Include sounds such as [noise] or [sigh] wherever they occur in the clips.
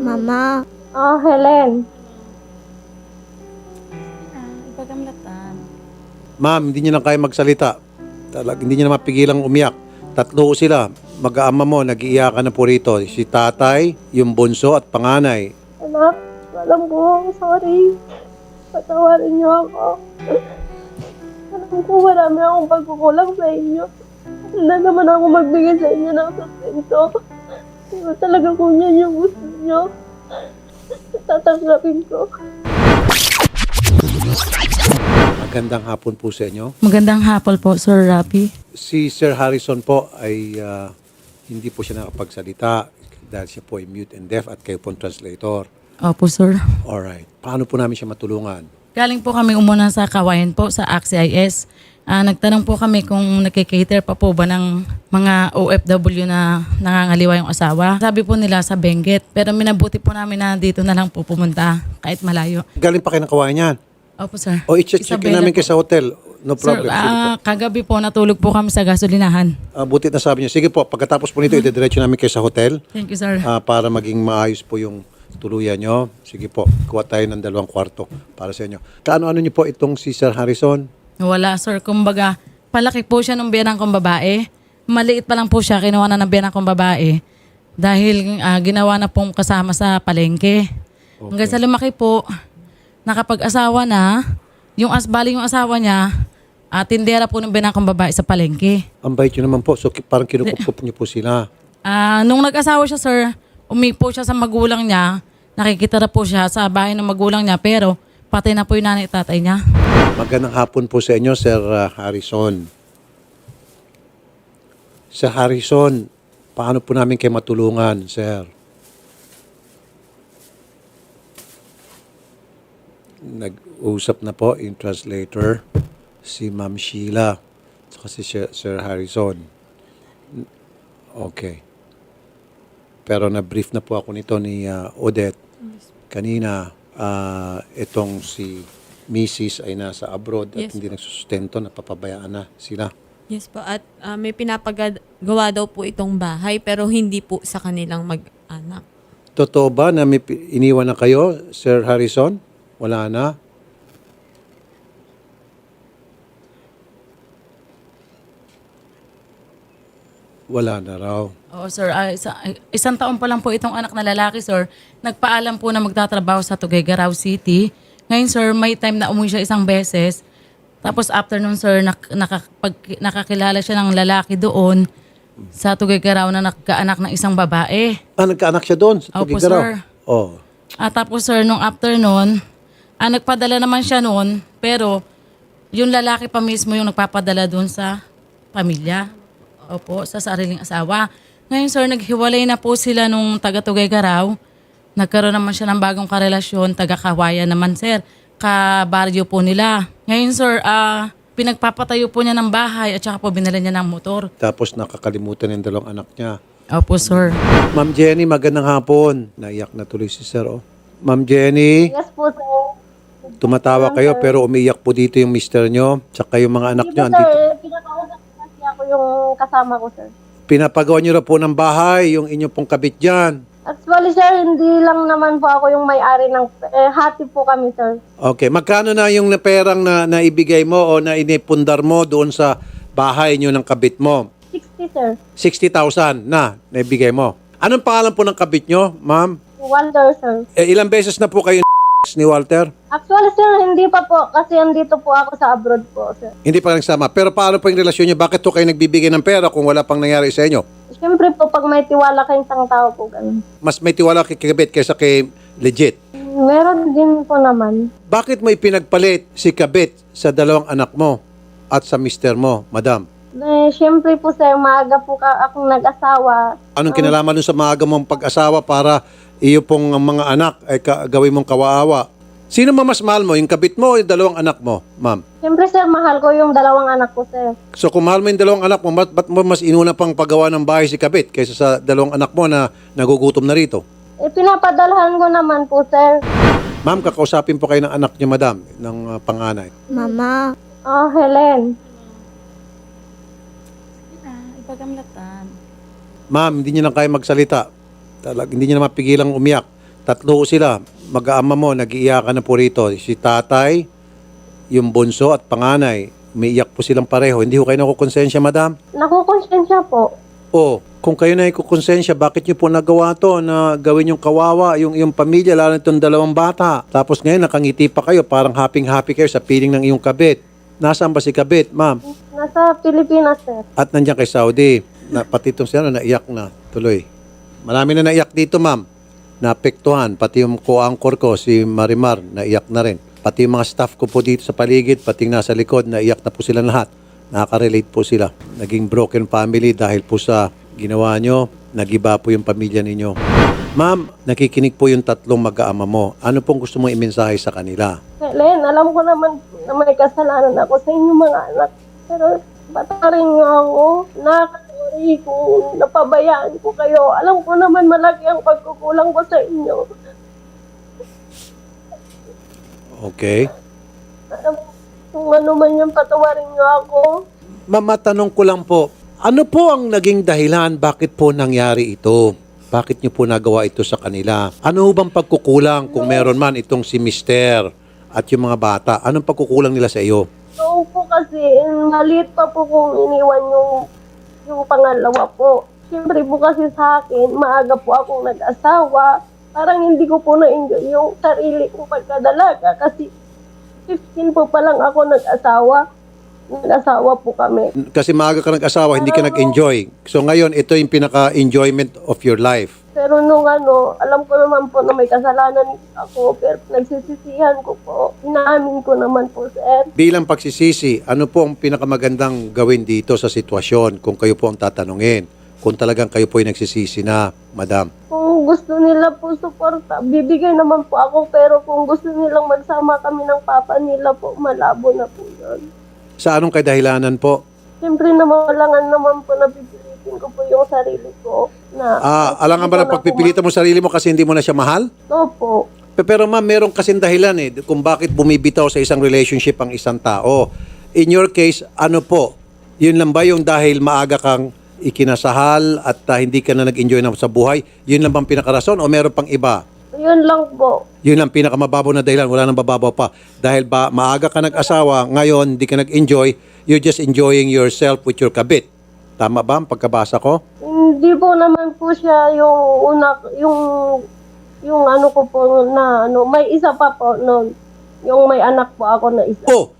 Mama, Oh, Helen. Ipagamlatan. Ma'am, hindi niya na kaya magsalita. Talag, hindi niya na mapigilang umiyak. Tatlo sila. Mag-aama mo, nag-iiyakan na po rito. Si tatay, yung bunso at panganay. Anak, alam ko, sorry. Patawarin niyo ako. Alam ko, marami akong pagkukulang sa inyo. Handa naman ako magbigay sa inyo ng sustento. Pero talaga kung yan yung gusto niyo, tatanggapin ko. Magandang hapon po sa inyo. Magandang hapon po, Sir Rapi. Si Sir Harrison po ay ah, hindi po siya nakapagsalita dahil siya po ay mute and deaf at kayo po ang translator. Opo, Sir. Alright. Paano po namin siya matulungan? Galing po kami umuna sa Kawayan po, sa AXIS. Ah, nagtanong po kami kung nakikater pa po ba ng mga OFW na nangangaliwa yung asawa. Sabi po nila sa Benguet. Pero minabuti po namin na dito na lang po pumunta kahit malayo. Galing pa kayo ng kawayan yan. Opo, Sir. O i-check namin kayo sa hotel. No problem. Sir, po. ah, kagabi po natulog po kami sa gasolinahan. Ah, butit na sabi niyo. Sige po, pagkatapos po nito, idediretso namin kayo sa hotel. Thank you, Sir. Ah, para maging maayos po yung tuluyan nyo. Sige po, kuha tayo ng dalawang kwarto para sa inyo. Kaano-ano niyo po itong si Sir Harrison? Wala, sir. Kumbaga, palaki po siya nung biyanang kong babae. Maliit pa lang po siya, kinuha na ng biyanang kong babae. Dahil ah, ginawa na pong kasama sa palengke. Hanggang sa lumaki po, nakapag-asawa na, yung asbali yung asawa niya, ah, tindera po ng biyanang kong babae sa palengke. Ang bait nyo naman po. So ki- parang kinukup niyo po sila. Ah, nung nag-asawa siya, sir, umipo siya sa magulang niya. Nakikita na po siya sa bahay ng magulang niya, pero patay na po yung nanay at tatay niya. Magandang hapon po sa inyo, Sir ah, Harrison. Sir Harrison, paano po namin kayo matulungan, Sir? Nag-usap na po yung translator, si Ma'am Sheila, at si Sir Harrison. Okay. Pero na-brief na po ako nito ni ah, Odette. Kanina, ah, itong si Mrs. ay nasa abroad at Yes hindi nagsusustento, napapabayaan na sila. Yes po. At ah, may pinapagawa daw po itong bahay pero hindi po sa kanilang mag-anak. Totoo ba na may iniwan na kayo, Sir Harrison? Wala na? Wala na raw. Oo, sir. Ah, isa- isang taon pa lang po itong anak na lalaki, sir. Nagpaalam po na magtatrabaho sa Tuguegarao City. Ngayon, sir, may time na umuwi siya isang beses. Tapos after nun, sir, nak, nakapag, nakakilala siya ng lalaki doon sa Tuguegarao na nagkaanak ng isang babae. Ah, nagkaanak siya doon sa Opo, Tugigaraw? sir. Oh. Ah, tapos, sir, nung after nun, ah, nagpadala naman siya noon, pero yung lalaki pa mismo yung nagpapadala doon sa pamilya. Opo, sa sariling asawa. Ngayon, sir, naghiwalay na po sila nung taga Tuguegarao. Nagkaroon naman siya ng bagong karelasyon, taga Kawayan naman, sir. Kabaryo po nila. Ngayon, sir, ah, pinagpapatayo po niya ng bahay at saka po binala niya ng motor. Tapos nakakalimutan yung dalawang anak niya. Opo, sir. Ma'am Jenny, magandang hapon. Naiyak na tuloy si Sir. Oh. Ma'am Jenny, Yes po, sir. tumatawa kayo pero umiiyak po dito yung mister nyo. Tsaka yung mga anak Hindi nyo. po, Andito. Yung kasama ko, sir. Pinapagawa nyo na po ng bahay, yung inyong pong kabit dyan. Actually, sir, hindi lang naman po ako yung may-ari ng... Eh, hati po kami, sir. Okay, magkano na yung na perang na naibigay mo o na inipundar mo doon sa bahay nyo ng kabit mo? 60, sir. 60,000 na naibigay mo. Anong pangalan po ng kabit nyo, ma'am? Wonder, sir. Eh, ilang beses na po kayo ni Walter? Actually, sir, hindi pa po. Kasi andito po ako sa abroad po, sir. Hindi pa nagsama. Pero paano po yung relasyon nyo? Bakit to kayo nagbibigay ng pera kung wala pang nangyari sa inyo? Siyempre po, pag may tiwala kayong isang tao po, ganun. Mas may tiwala kay kabit kaysa kay legit. Meron din po naman. Bakit mo ipinagpalit si kabit sa dalawang anak mo at sa mister mo, madam? Eh, siyempre po, sir, maaga po ka akong nag-asawa. Anong kinalaman dun sa maaga mong pag-asawa para iyo pong mga anak ay ka- gawin mong kawaawa? Sino mo mas mahal mo? Yung kabit mo o yung dalawang anak mo, ma'am? Siyempre, sir, mahal ko yung dalawang anak ko, sir. So kung mahal mo yung dalawang anak mo, ba't, ba't mo mas inuna pang paggawa ng bahay si kabit kaysa sa dalawang anak mo na nagugutom na rito? Eh, pinapadalhan ko naman po, sir. Ma'am, kakausapin po kayo ng anak niyo, madam, ng uh, panganay. Mama, Oh, Helen. Ipagamlatan. Ma'am, hindi niyo na kaya magsalita. Talag, hindi niya na mapigilang umiyak. Tatlo sila. Mag-aama mo, nag-iiyakan na po rito. Si tatay, yung bunso at panganay. Umiiyak po silang pareho. Hindi ko kayo nakukonsensya, madam? Nakukonsensya po. O, kung kayo na ikukonsensya, bakit niyo po nagawa to na gawin yung kawawa, yung iyong pamilya, lalo na itong dalawang bata. Tapos ngayon, nakangiti pa kayo, parang happy-happy kayo sa piling ng iyong kabit. Nasaan ba si kabit, ma'am? Nasa Pilipinas, sir. At nandiyan kay Saudi. Na, pati itong siya, naiyak na tuloy. Marami na naiyak dito, ma'am. Naapektuhan. Pati yung co-anchor ko, si Marimar, naiyak na rin. Pati yung mga staff ko po dito sa paligid, pati nasa likod, naiyak na po sila lahat. Nakaka-relate po sila. Naging broken family dahil po sa ginawa nyo, nagiba po yung pamilya ninyo. Ma'am, nakikinig po yung tatlong mag-aama mo. Ano pong gusto mo imensahe sa kanila? Helen, alam ko naman na may kasalanan ako sa inyong mga anak. Pero batarin niyo ako. Nakakasuri kung napabayaan ko kayo. Alam ko naman malaki ang pagkukulang ko sa inyo. Okay. Alam ko kung ano man yung patawarin niyo ako. Mamatanong ko lang po, ano po ang naging dahilan bakit po nangyari ito? Bakit niyo po nagawa ito sa kanila? Ano bang pagkukulang kung meron man itong si Mister at yung mga bata? Anong pagkukulang nila sa iyo? So po kasi, maliit pa po kung iniwan yung, yung pangalawa po. Siyempre po kasi sa akin, maaga po akong nag-asawa. Parang hindi ko po na-enjoy yung sarili kong pagkadalaga kasi 15 po pa lang ako nag-asawa. Nag-asawa po kami. Kasi maaga ka nag-asawa, hindi ka nag-enjoy. So ngayon, ito yung pinaka-enjoyment of your life. Pero nung ano, alam ko naman po na may kasalanan ako, pero nagsisisihan ko po. Inaamin ko naman po, sir. Bilang pagsisisi, ano po ang pinakamagandang gawin dito sa sitwasyon kung kayo po ang tatanungin? Kung talagang kayo po ay nagsisisi na, madam. Kung gusto nila po suporta, bibigay naman po ako. Pero kung gusto nilang magsama kami ng papa nila po, malabo na po yun. Sa anong kadahilanan po? Siyempre naman, walangan naman po na pipilitin ko po yung sarili ko. Na, Ah, alam nga ba na pagpipilitan mo sarili mo kasi hindi mo na siya mahal? Opo. Pe- Pero ma'am, meron kasing dahilan eh kung bakit bumibitaw sa isang relationship ang isang tao. In your case, ano po? Yun lang ba yung dahil maaga kang ikinasahal at ah, hindi ka na nag-enjoy na sa buhay? Yun lang bang pinakarason o meron pang iba? Yun lang po. Yun lang pinakamababaw na dahilan, wala nang bababaw pa. Dahil ba maaga ka nag-asawa, ngayon hindi ka nag-enjoy, you're just enjoying yourself with your kabit. Tama ba ang pagkabasa ko? Hindi po naman po siya yung una, yung, yung ano ko po na, ano, may isa pa po noon. Yung may anak po ako na isa. Oh,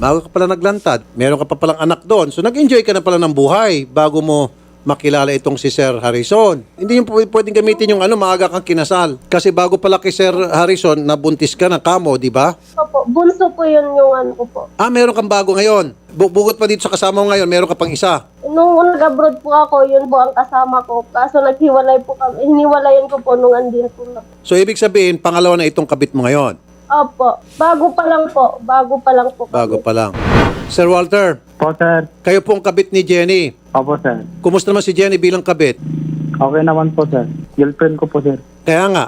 bago ka pala naglantad, meron ka pa palang anak doon. So nag-enjoy ka na pala ng buhay bago mo makilala itong si Sir Harrison. Hindi yung pw- pwedeng gamitin yung ano, maaga kang kinasal. Kasi bago pala kay Sir Harrison, nabuntis ka ng kamo, di ba? Opo, bunso po yun yung ano ko po. Ah, meron kang bago ngayon. Bu- Bukod pa dito sa kasama mo ngayon, meron ka pang isa. Nung nag-abroad po ako, yun po ang kasama ko. Kaso naghiwalay po kami. Hiniwalayan ko po nung andin po na. So ibig sabihin, pangalawa na itong kabit mo ngayon. Opo, bago pa lang po. Bago pa lang po. kami. Bago pa lang. Sir Walter, Po, sir. kayo pong kabit ni Jenny. Opo, sir. Kumusta naman si Jenny bilang kabit? Okay naman po, sir. Girlfriend ko po, sir. Kaya nga,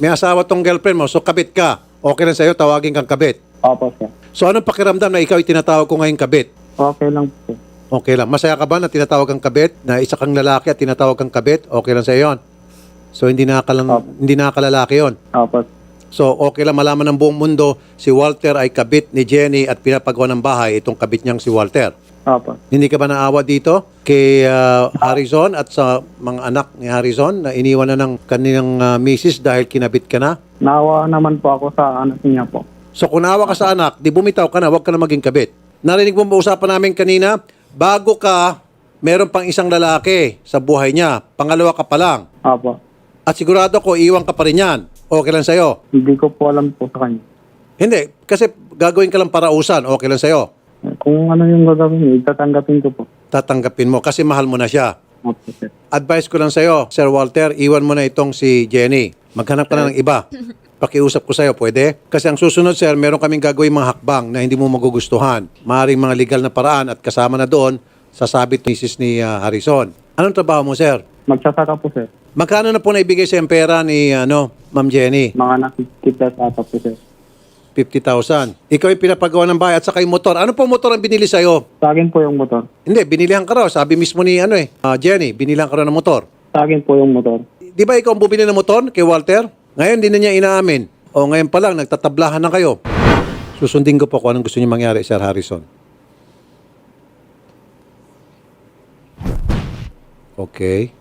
may asawa tong girlfriend mo, so kabit ka. Okay lang sa'yo, tawagin kang kabit. Opo, sir. So anong pakiramdam na ikaw ay tinatawag ko ngayon kabit? Okay lang po, sir. Okay lang. Masaya ka ba na tinatawag kang kabit? Na isa kang lalaki at tinatawag kang kabit? Okay lang sa'yo yun? So hindi nakakalang, Opo. hindi nakakalalaki yun. Opo. So okay lang malaman ng buong mundo si Walter ay kabit ni Jenny at pinapagawa ng bahay itong kabit niyang si Walter. Opo. Hindi ka ba naawa dito kay ah, Harrison at sa mga anak ni Harrison na iniwan na ng kanilang ah, misis dahil kinabit ka na? Naawa naman po ako sa anak niya po. So kung naawa ka sa anak, di bumitaw ka na, huwag ka na maging kabit. Narinig mo ba usapan namin kanina? Bago ka, meron pang isang lalaki sa buhay niya. Pangalawa ka pa lang. Opo. At sigurado ko, iwan ka pa rin yan. Okay lang sa'yo. Hindi ko po alam po sa kanya. Hindi, kasi gagawin ka lang parausan. Okay lang sa'yo. Kung ano yung gagawin niya, itatanggapin ko po. Tatanggapin mo kasi mahal mo na siya. Opo, sir. Advice ko lang sa'yo, Sir Walter, iwan mo na itong si Jenny. Maghanap ka na ng iba. [laughs] Pakiusap ko sa'yo, pwede? Kasi ang susunod, sir, meron kaming gagawin mga hakbang na hindi mo magugustuhan. Maaring mga legal na paraan at kasama na doon, sasabit misis ni ah, Harrison. Anong trabaho mo, sir? Magsasaka po, sir. Magkano na po naibigay sa pera ni ano, Ma'am Jenny? Mga nakikita sa po, sir. 50,000. Ikaw yung pinapagawa ng bahay at saka yung motor. Ano po motor ang binili sa'yo? Sa akin po yung motor. Hindi, binilihan ka raw. Sabi mismo ni ano eh, ah, Jenny, binilihan ka raw ng motor. Sa akin po yung motor. di ba ikaw ang bumili ng motor kay Walter? Ngayon, di na niya inaamin. O ngayon pa lang, nagtatablahan na kayo. Susundin ko po kung anong gusto niyo mangyari, Sir Harrison. Okay.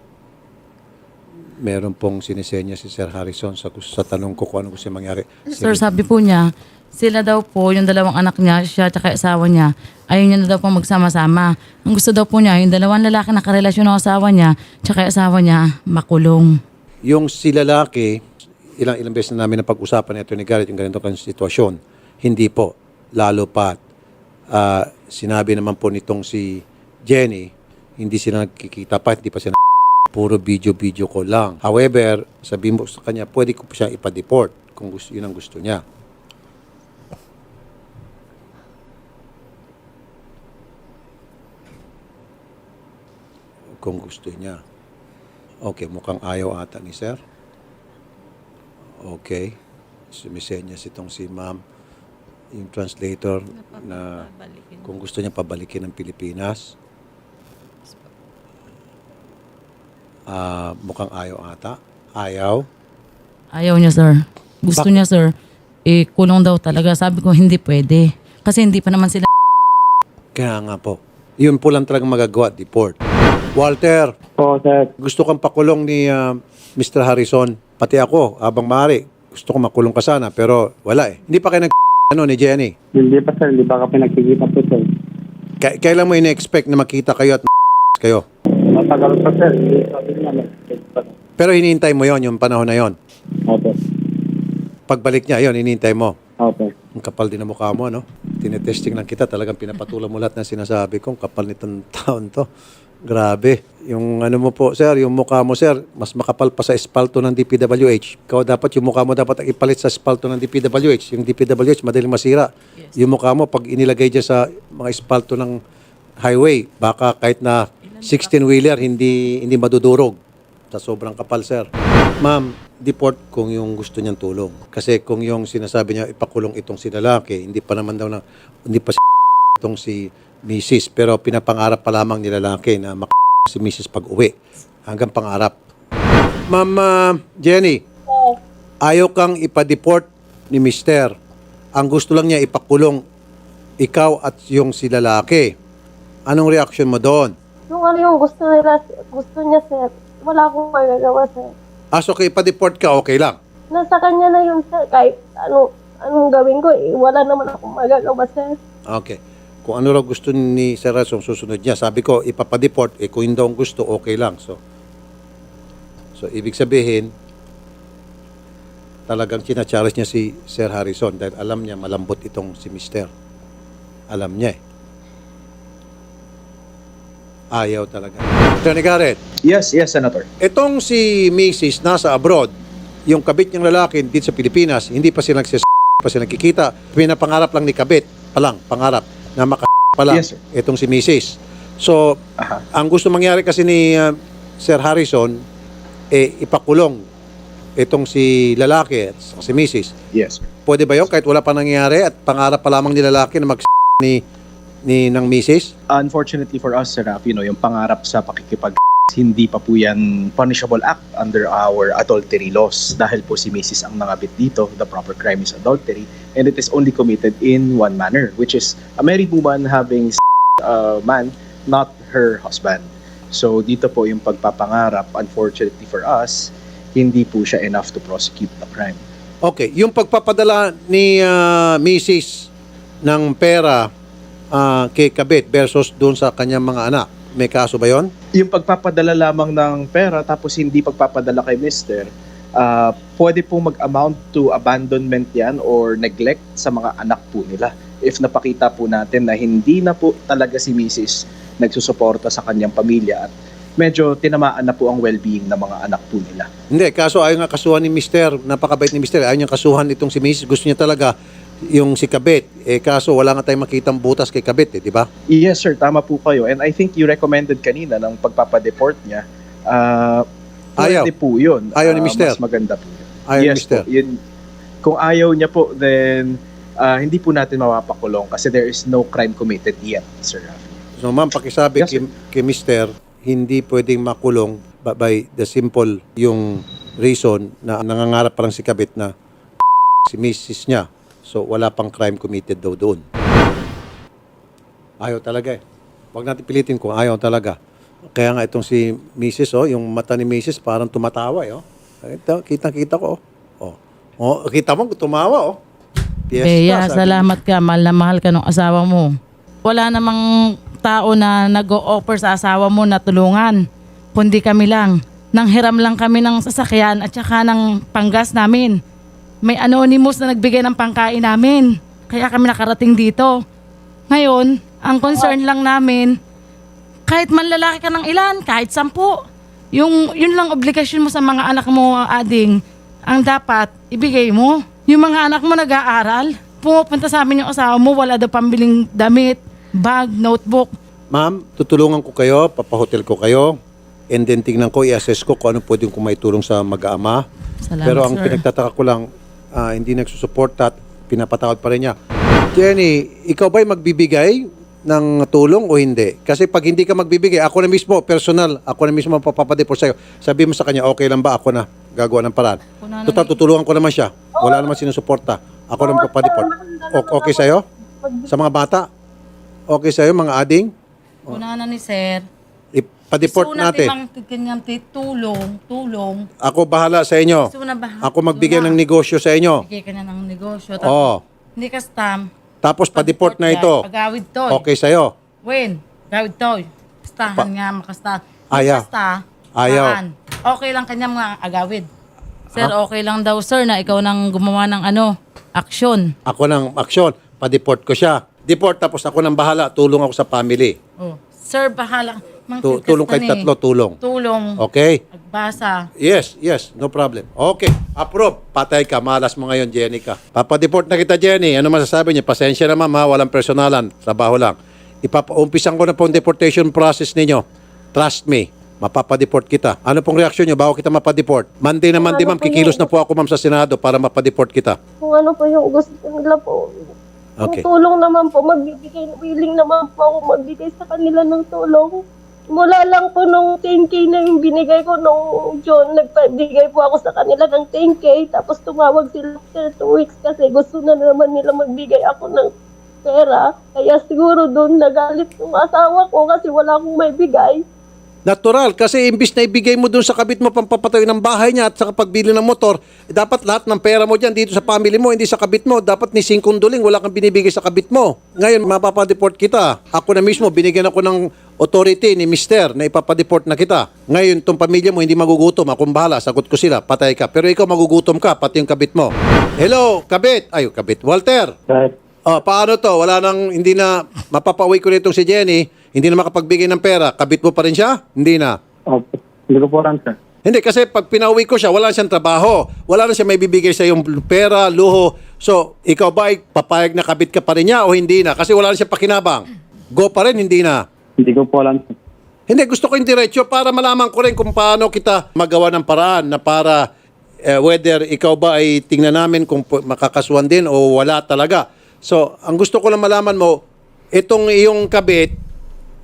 Meron pong sinisenya si Sir Harrison sa, sa tanong ko kung anong gusto niya mangyari. Sir, sabi po niya, sila daw po, yung dalawang anak niya, siya at asawa niya, ayaw niya na daw po magsama-sama. Ang gusto daw po niya, yung dalawang lalaki na karelasyon ng asawa niya, tsaka asawa niya, makulong. Yung si lalaki, ilang ilang beses na namin na pag-usapan ito ni Garrett yung ganito kang sitwasyon. Hindi po. Lalo pa ah, sinabi naman po nitong si Jenny, hindi sila nagkikita pa, hindi pa sila [laughs] puro video-video ko lang. However, sabihin mo sa kanya, pwede ko siya ipa-deport kung gusto, yun ang gusto niya. Kung gusto niya. Okay, mukhang ayaw ata ni sir. Okay. Sumisenyas itong si ma'am, yung translator na kung gusto niya pabalikin ng Pilipinas. Ah, mukhang ayaw ata. Ayaw. Ayaw niya, sir. Gusto Bak- niya, sir, eh, kulong daw talaga. Sabi ko, hindi pwede. Kasi hindi pa naman sila Kaya nga po. Yun po lang talagang magagawa, deport. Walter, Po, sir. gusto kang pakulong ni ah, Mr. Harrison. Pati ako, abang maaari. Gusto ko makulong ka sana, pero wala eh. Hindi pa kayo nag [laughs] ano, ni Jenny. Hindi pa, sir. Hindi pa kami nagkikita po, sir. K- kailan mo ina-expect na makita kayo at [laughs] kayo? Matagal pa, sir. Hindi sabi niya, nag-check pa. Pero hinihintay mo yon yung panahon na yon. Opo. Pagbalik niya, yon hinihintay mo. Opo. Ang kapal din ng mukha mo, no? Tinetesting lang kita. Talagang pinapatulan mo lahat ng sinasabi ko. Ang kapal nitong [laughs] taon to. Grabe. Yung ano mo po, sir, yung mukha mo, sir, mas makapal pa sa espalto ng DPWH. Ikaw dapat, yung mukha mo dapat ipalit sa espalto ng DPWH. Yung DPWH, madaling masira. Yung mukha mo, pag inilagay dyan sa mga espalto ng highway, baka kahit na 16-wheeler, hindi, hindi madudurog sa sobrang kapal, sir. Ma'am, deport kung yung gusto niyang tulong. Kasi kung yung sinasabi niya ipakulong itong si lalaki, hindi pa naman daw na, hindi pa si itong si Mrs. Pero pinapangarap pa lamang ni lalaki na mak si Mrs. pag uwi. Hanggang pangarap. Ma'am ah, Jenny, Oo. ayaw kang ipa-deport ni Mister. Ang gusto lang niya ipakulong ikaw at yung si lalaki. Anong reaction mo doon? Yung ano yung gusto nila, gusto niya, sir. Wala akong magagawa, sir. Ah, so kung ipa-deport ka, okay lang. Nasa kanya na yun, sir. Kahit ano, anong gawin ko, eh, wala naman akong magagawa, sir. Okay. Kung ano raw gusto ni Sir Rason susunod niya. Sabi ko, ipapadeport. Eh, kung hindi ang gusto, okay lang. So, so ibig sabihin, talagang sinachallenge niya si Sir Harrison dahil alam niya malambot itong si Mister. Alam niya eh. Ayaw talaga. Attorney Garrett, Yes, yes, Senator. itong si Mrs. nasa abroad, yung kabit niyang lalaki dito sa Pilipinas, hindi pa sila nagsis pa sila nagkikita. Pinapangarap lang ni kabit pa lang, pangarap na maka pa lang Yes, sir. itong si Mrs. So, Aha. ang gusto mangyari kasi ni uh, Sir Harrison, eh, ipakulong itong si lalaki at si Mrs. Yes, sir. Pwede ba yun kahit wala pa nangyayari at pangarap pa lamang ni lalaki na mag ni, ni ng Mrs.? Unfortunately for us, Sir Raf, you know, yung pangarap sa pakikipag hindi pa po yan punishable act under our adultery laws dahil po si Mrs. ang nangabit dito, the proper crime is adultery and it is only committed in one manner which is a married woman having a man, not her husband. So dito po yung pagpapangarap, unfortunately for us, hindi po siya enough to prosecute the crime. Okay, yung pagpapadala ni ah, Mrs. ng pera ah, kay Kabit versus doon sa kanyang mga anak, may kaso ba yon? yung pagpapadala lamang ng pera tapos hindi pagpapadala kay mister, ah, pwede pong mag-amount to abandonment yan or neglect sa mga anak po nila. If napakita po natin na hindi na po talaga si Mrs. nagsusuporta sa kanyang pamilya at medyo tinamaan na po ang well-being ng mga anak po nila. Hindi, kaso ayaw nga kasuhan ni Mister, napakabait ni Mister, ayaw niya kasuhan itong si Mrs. Gusto niya talaga yung si Kabit. Eh kaso wala nga tayong makitang butas kay Kabit, eh, di ba? Yes sir, tama po kayo. And I think you recommended kanina ng pagpapadeport niya. ah Ayaw. pwede po yun. Ayaw ni Ah, mister. Mas maganda po yun. Ayaw ni yes Mister. Po, yun, kung ayaw niya po, then ah, hindi po natin mapapakulong kasi there is no crime committed yet, Sir Rafi. So ma'am, pakisabi Yes, kay, kay Mister, hindi pwedeng makulong by the simple yung reason na nangangarap pa lang si Kabit na si Mrs. niya. So wala pang crime committed daw doon. Ayaw talaga eh. Huwag natin pilitin kung ayaw talaga. Kaya nga itong si Mrs. Oh, yung mata ni Mrs. parang tumatawa eh. Oh. Ito, kitang-kita ko. Oh. Oh, kita mo tumawa oh. Fiesta, Bea, salamat ka. Mahal na mahal ka ng asawa mo. Wala namang tao na nag-o-offer sa asawa mo na tulungan. Kundi kami lang. Nanghiram lang kami ng sasakyan at saka ng panggas namin. May anonymous na nagbigay ng pangkain namin. Kaya kami nakarating dito. Ngayon, ang concern lang namin, kahit manlalaki ka ng ilan, kahit sampu, yung, yun lang obligasyon mo sa mga anak mo, ading, ang dapat ibigay mo. Yung mga anak mo nag-aaral, pumupunta sa amin yung asawa mo, wala daw pambiling damit, bag, notebook. Ma'am, tutulungan ko kayo, papahotel ko kayo, and then tingnan ko, i-assess ko kung ano pwedeng kung may tulong sa mag-aama. Salamat, Pero ang sir. pinagtataka ko lang, ah, hindi nagsusuporta at pinapatakot pa rin niya. Jenny, ikaw ba'y magbibigay ng tulong o hindi? Kasi pag hindi ka magbibigay, ako na mismo, personal, ako na mismo mapapadeport sa'yo. Sabi mo sa kanya, okay lang ba? Ako na gagawa ng paraan. Total, tutulungan ko naman siya. Wala naman sinusuporta. Ako na magpapadeport. O- Okay sa'yo? Sa mga bata? Okay sa'yo, mga ading? Una na ni sir. Ipadeport Gusto natin. natin kanyang ti- tulong, tulong. Ako bahala sa inyo. Gusto na ba? Ako magbigay ng negosyo sa inyo. Bigay ka na ng negosyo. Oo. Hindi ka stam. Tapos pa-deport na ito. Pagawid to. Okay sa'yo. Win, gawid to. Kastahan nga, makasta. Ayaw. Kasta, Ayaw. saan? Okay lang kanya mga agawid. Sir, okay lang daw sir na ikaw nang gumawa ng ano, aksyon. Ako ng aksyon. Pa-deport ko siya. Deport tapos ako nang bahala. Tulong ako sa family. Oh. Sir, bahala. Tu- tulong ka kay ni. tatlo, tulong. Tulong. Okay? Agbasa. Yes, yes. No problem. Okay. Approve. Patay ka. Malas mo ngayon, Jenny ka. Papadeport na kita, Jenny. Ano masasabi niya? Pasensya na, ma'am, ha? Walang personalan. Trabaho lang. Ipapaumpisan ko na po ang deportation process ninyo. Trust me. Mapapadeport kita. Ano pong reaksyon niyo bago kita mapadeport? Monday na Monday, ma'am. Kikilos na po ako, ma'am, sa Senado para mapadeport kita. Kung ano po yung gusto nila po. Okay. Kung tulong naman po, magbibigay, willing naman po ako magbigay sa kanila ng tulong. Mula lang po nung 10K na yung binigay ko nung John, nagpabigay po ako sa kanila ng 10K. Tapos tumawag sila after 2 weeks kasi gusto na naman nila magbigay ako ng pera. Kaya siguro doon nagalit yung asawa ko kasi wala akong may bigay. Natural, kasi imbis na ibigay mo dun sa kabit mo pampapatayo ng bahay niya at sa pagbili ng motor, dapat lahat ng pera mo dyan dito sa family mo, hindi sa kabit mo. Dapat ni singkong duling, wala kang binibigay sa kabit mo. Ngayon, mapapadeport kita. Ako na mismo, binigyan ako ng authority ni mister na ipapadeport na kita. Ngayon, tong pamilya mo hindi magugutom. Akong bahala, sagot ko sila, patay ka. Pero ikaw magugutom ka, pati yung kabit mo. Hello, kabit. Ay, kabit. Walter. Sir, Oh, paano to? Wala nang, hindi na, mapapauwi ko nitong si Jenny, hindi na makapagbigay ng pera. Kabit mo pa rin siya? Hindi na. opo. Hindi ko po alam, sir. Hindi, kasi pag pinauwi ko siya, wala siyang trabaho. Wala na siya may bibigay sa yung pera, luho. So, ikaw ba ay papayag na kabit ka pa rin niya o hindi na? Kasi wala na siya pakinabang. Go pa rin, hindi na. Hindi ko po alam, sir. Hindi, gusto ko yung diretsyo para malaman ko rin kung paano kita magawa ng paraan na para eh, whether ikaw ba ay tingnan namin kung pu- makakasuhan din o wala talaga. So, ang gusto ko lang malaman mo, itong iyong kabit,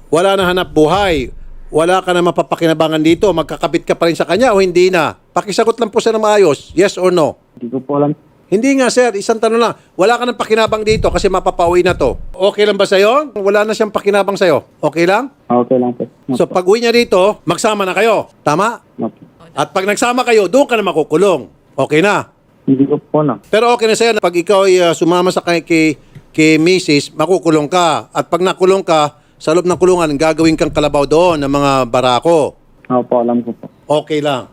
wala na hanap buhay. Wala ka na mapapakinabangan dito. Magkakabit ka pa rin sa kanya o hindi na? Pakisagot lang po sa na maayos. Yes or no? Hindi ko po alam. Hindi nga sir, isang tanong lang. Wala ka ng pakinabang dito kasi mapapauwi na to. Okay lang ba sa'yo? Wala na siyang pakinabang sa'yo. Okay lang? Okay lang po. So pag uwi niya dito, magsama na kayo. Tama? Opo. At pag nagsama kayo, doon ka na makukulong. Okay na. Hindi ko po alam. Pero okay na sa'yo, na pag ikaw ay uh, sumama sa kay, kay, kay Mrs., makukulong ka. At pag nakulong ka, sa loob ng kulungan, gagawin kang kalabaw doon ng mga barako. Opo, alam ko po. Okay lang.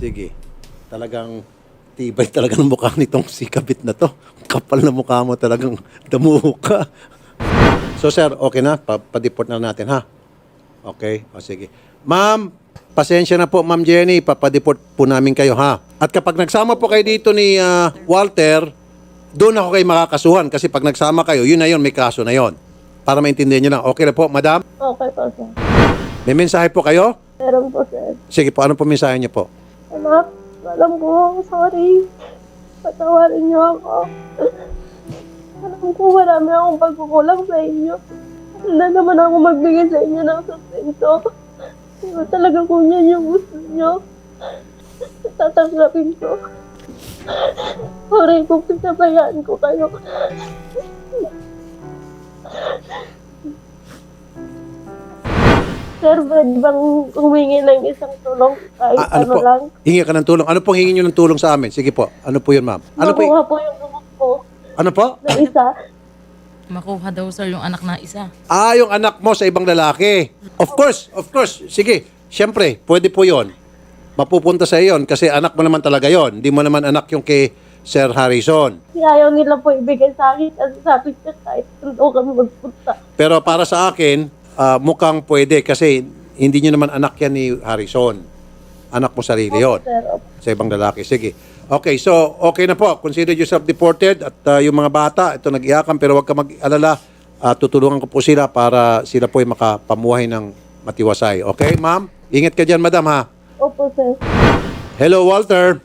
Sige. Talagang tibay [laughs] talaga ng mukha nitong si Kabit na to. Kapal na mukha mo talagang damuho ka. So sir, okay na? Pa- Pa-deport na natin ha? Okay? O sige. Ma'am, pasensya na po Ma'am Jenny. Papadeport po namin kayo ha? At kapag nagsama po kayo dito ni ah, Walter, doon ako kayo makakasuhan. Kasi pag nagsama kayo, yun na yun, may kaso na yun. Para maintindihan nyo lang. Okay na po, madam? Okay po, sir. May mensahe po kayo? Meron po, sir. Sige po, ano po mensahe niyo po? Anak, alam ko, sorry. Patawarin niyo ako. Alam ko, marami akong pagkukulang sa inyo. Hindi naman ako magbigay sa inyo ng sustento. Pero talaga kung yan yung gusto niyo, tatanggapin ko. Sorry kung pinabayaan ko kayo. Sir, pwede bang humingi ng isang tulong kahit Ah, ano, ano po? lang? Hingi ka ng tulong. Ano pong hingi nyo ng tulong sa amin? Sige po. Ano po yun, ma'am? Ano po? Makuha po yung gamot ko Ano po? na isa. Makuha daw sir yung anak na isa. Ah, yung anak mo sa ibang lalaki. Of course, of course. Sige, syempre, pwede po yon. Mapupunta sa iyon kasi anak mo naman talaga yon. Hindi mo naman anak yung kay Sir Harrison. Kasi ayaw nila po ibigay sa akin kasi sabi niya kahit doon kami magpunta. Pero para sa akin, ah, mukhang pwede kasi hindi nyo naman anak yan ni Harrison. Anak mo sarili yon sa ibang lalaki. Sige. Okay, so okay na po. Consider yourself deported at ah, yung mga bata, ito nag-iyakan pero huwag ka mag-alala. Ah, tutulungan ko po sila para sila po ay makapamuhay ng matiwasay. Okay, ma'am? Ingat ka dyan, madam, ha? opo sir. Hello, Walter.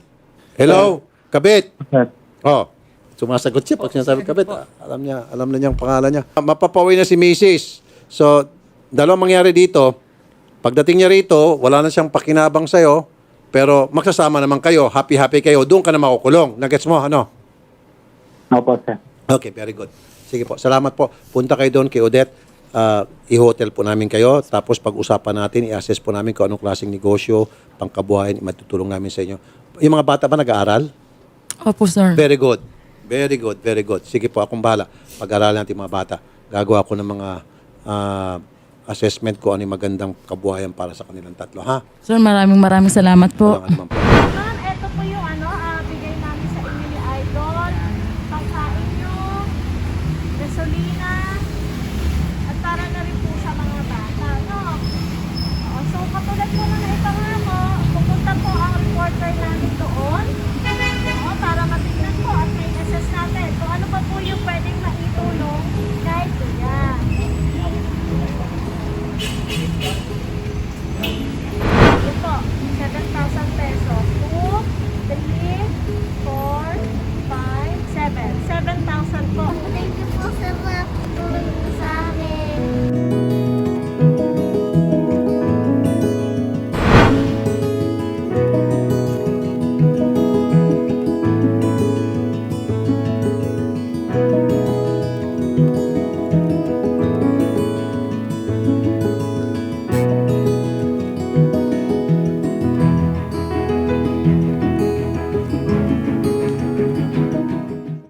Hello, Kabit. Sir. Oh, sumasagot siya pag sinasabi Kabit. ah, Alam niya, alam na niyang pangalan niya. Mapapauwi na si Mrs. So, dalawang mangyari dito. Pagdating niya rito, wala na siyang pakinabang sa'yo, pero magsasama naman kayo, happy-happy kayo, doon ka na makukulong. Nagets mo, ano? Opo, sir. Okay, very good. Sige po, salamat po. Punta kayo doon kay Odette. Ah, i-hotel po namin kayo. Tapos pag-usapan natin, i-assess po namin kung anong klaseng negosyo, pangkabuhayan, matutulong namin sa inyo. Yung mga bata ba nag-aaral? Opo sir. Very good. Very good, very good. Sige po, akong bahala. Pag-aralan natin yung mga bata. Gagawa ko ng mga ah, assessment ko ano yung magandang kabuhayan para sa kanilang tatlo. Ha? Sir, maraming maraming salamat po. Walang anuman po.